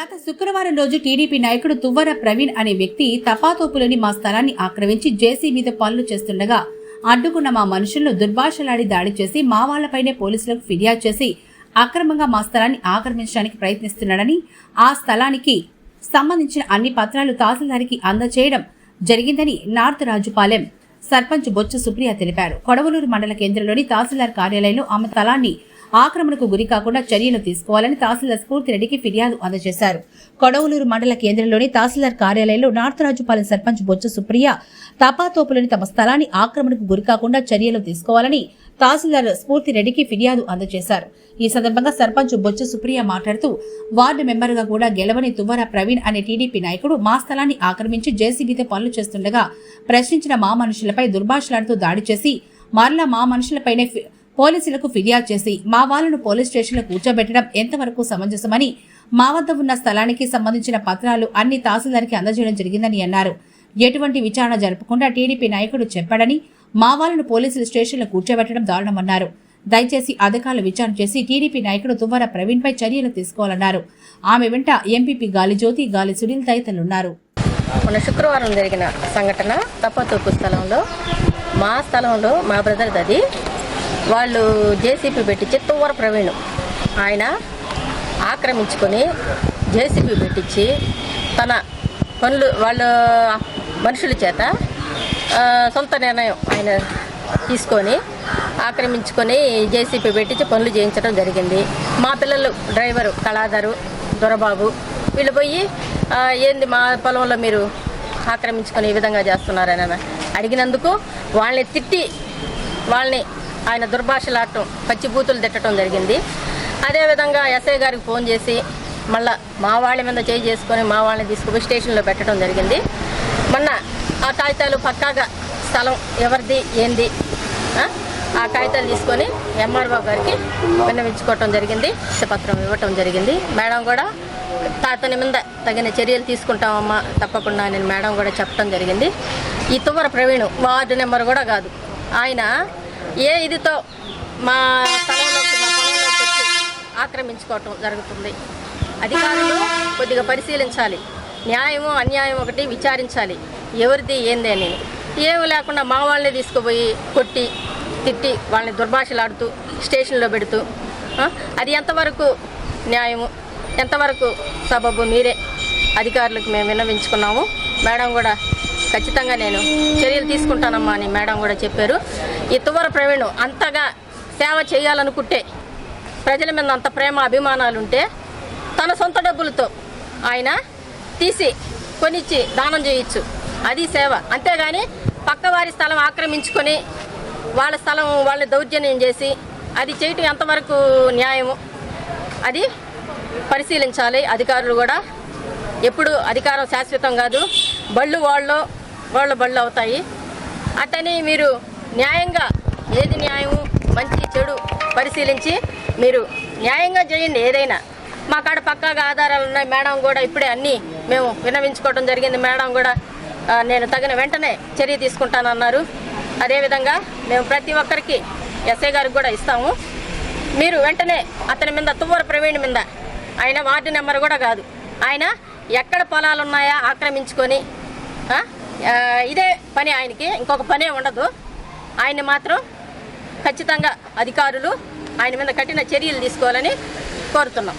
గత శుక్రవారం రోజు టీడీపీ నాయకుడు తువ్వర ప్రవీణ్ అనే వ్యక్తి తపాతోపులోని మా స్థలాన్ని ఆక్రమించి జేసీ మీద పనులు చేస్తుండగా అడ్డుకున్న మా మనుషులను దుర్భాషలాడి దాడి చేసి మా వాళ్ళపైనే పోలీసులకు ఫిర్యాదు చేసి అక్రమంగా మా స్థలాన్ని ఆక్రమించడానికి ప్రయత్నిస్తున్నాడని ఆ స్థలానికి సంబంధించిన అన్ని పత్రాలు తహసీల్దారికి అందజేయడం జరిగిందని నార్త్ రాజుపాలెం సర్పంచ్ బొచ్చ సుప్రియ తెలిపారు. కొడవలూరు మండల కేంద్రంలోని తహసీల్దార్ కార్యాలయంలో ఆమె స్థలాన్ని ఆక్రమణకు గురి కాకుండా చర్యలు తీసుకోవాలని తహసీల్దార్ స్ఫూర్తిరెడ్డికి ఫిర్యాదు అందజేశారు. కొడవలూరు మండల కేంద్రంలోని తహసీల్దార్ కార్యాలయంలో నార్త్ రాజుపాలెం సర్పంచ్ బొచ్చ సుప్రియ తపాతోపులోని తమ స్థలాన్ని ఆక్రమణకు గురి కాకుండా చర్యలు తీసుకోవాలని తహసీల్దార్ స్ఫూర్తిరెడ్డికి ఫిర్యాదు అందజేశారు. ఈ సందర్భంగా సర్పంచ్ బొచ్చ సుప్రియ మాట్లాడుతూ వార్డు మెంబర్గా కూడా గెలవని తువ్వర ప్రవీణ్ అనే టీడీపీ నాయకుడు మా స్థలాన్ని ఆక్రమించి జేసీబీతో పనులు చేస్తుండగా ప్రశ్నించిన మా మనుషులపై దుర్భాషలాడుతూ దాడి చేసి మరలా మా మనుషులపైనే ఫి- పోలీసులకు ఫిర్యాదు చేసి మా వాళ్ళను పోలీస్ స్టేషన్లో కూర్చోబెట్టడం ఎంతవరకు సమంజసమని మా వద్ద ఉన్న స్థలానికి సంబంధించిన పత్రాలు అన్ని తహసీల్దార్కి అందజేయడం జరిగిందని అన్నారు. ఎటువంటి విచారణ జరపకుండా టీడీపీ నాయకుడు చెప్పాడని మా వాళ్ళను పోలీసులు స్టేషన్లో కూర్చోబెట్టడం దారుణమన్నారు. దయచేసి అధికారులు విచారణ చేసి టీడీపీ నాయకుడు తువ్వర ప్రవీణ్పై చర్యలు తీసుకోవాలన్నారు. ఆమె వెంట ఎంపీపీ గాలి జ్యోతి గాలి సునీల్ తదితరులున్నారు. మొన్న శుక్రవారం జరిగిన సంఘటన తప్పతూపు స్థలంలో మా స్థలంలో మా బ్రదర్ది అది. వాళ్ళు జేసీపీ పెట్టించి తువ్వర ప్రవీణ్ ఆయన ఆక్రమించుకొని జేసీపీ పెట్టించి తన పనులు వాళ్ళ మనుషుల చేత సొంత నిర్ణయం ఆయన తీసుకొని ఆక్రమించుకొని జేసీపీ పెట్టించి పనులు చేయించడం జరిగింది. మా పిల్లలు డ్రైవరు కళాధరు దొరబాబు వీళ్ళు పోయి ఏంది మా పొలంలో మీరు ఆక్రమించుకొని ఈ విధంగా చేస్తున్నారని అడిగినందుకు వాళ్ళని తిట్టి వాళ్ళని ఆయన దుర్భాషలాడటం పచ్చిబూతులు తిట్టడం జరిగింది. అదేవిధంగా ఎస్ఐ గారికి ఫోన్ చేసి మళ్ళా మా వాళ్ళ మీద చేయి చేసుకొని మా వాళ్ళని తీసుకుపోయి స్టేషన్లో పెట్టడం జరిగింది. మొన్న ఆ కాగితాలు పక్కాగా స్థలం ఎవరిది ఏంది ఆ? కాగితాలు తీసుకొని ఎంఆర్ఓ గారికి విన్నవించుకోవటం జరిగింది పత్రం ఇవ్వటం జరిగింది. మేడం కూడా తాతని మీద తగిన చర్యలు తీసుకుంటామమ్మా తప్పకుండా నేను మేడం కూడా చెప్పడం జరిగింది. ఈ తువ్వర ప్రవీణ్ వార్డు నెంబర్ కూడా కాదు. ఆయన ఏ ఇదితో మా స్థలంలోకి మా పొలంలోకి వచ్చి ఆక్రమించుకోవటం జరుగుతుంది. అధికారులు కొద్దిగా పరిశీలించాలి. న్యాయము అన్యాయం ఒకటి విచారించాలి. ఎవరిది ఏంది అని. ఏమి లేకుండా మా వాళ్ళని తీసుకుపోయి కొట్టి తిట్టి వాళ్ళని దుర్భాషలాడుతూ స్టేషన్లో పెడుతూ అది ఎంతవరకు న్యాయము? ఎంతవరకు సబబు మీరే? అధికారులకు మేము విన్నవించుకున్నాము. మేడం కూడా ఖచ్చితంగా నేను చర్యలు తీసుకుంటానమ్మా అని మేడం కూడా చెప్పారు. ఈ తువ్వర ప్రవీణ్ అంతగా సేవ చేయాలనుకుంటే ప్రజల మీద అంత ప్రేమ అభిమానాలు ఉంటే తన సొంత డబ్బులతో ఆయన తీసి కొనిచ్చి దానం చేయొచ్చు. అది సేవ. అంతేగాని పక్కవారి స్థలం ఆక్రమించుకొని వాళ్ళ స్థలం వాళ్ళని దౌర్జన్యం చేసి అది చేయటం ఎంతవరకు న్యాయము? అది పరిశీలించాలి. అధికారులు కూడా ఎప్పుడు అధికారం శాశ్వతం కాదు. బళ్ళు వాళ్ళు వాళ్ళ బళ్ళు అవుతాయి. అట్టని మీరు న్యాయంగా ఏది న్యాయము మంచి చెడు పరిశీలించి మీరు న్యాయంగా చేయండి ఏదైనా. మా కాడ పక్కాగా ఆధారాలు ఉన్నాయి. మేడం కూడా ఇప్పుడే అన్నీ మేము విన్నవించుకోవడం జరిగింది. మేడం కూడా నేను తగిన వెంటనే చర్య తీసుకుంటానన్నారు. అదేవిధంగా మేము ప్రతి ఒక్కరికి ఎస్ఐ గారికి కూడా ఇస్తాము. మీరు వెంటనే అతని మీద తువ్వర ప్రవీణ్ మీద ఆయన వార్డు నెంబర్ కూడా కాదు. ఆయన ఎక్కడ పొలాలు ఉన్నాయా ఆక్రమించుకొని ఇదే పని ఆయనకి. ఇంకొక పనే ఉండదు. ఆయన మాత్రం ఖచ్చితంగా అధికారులు ఆయన మీద కఠిన చర్యలు తీసుకోవాలని కోరుతున్నాం.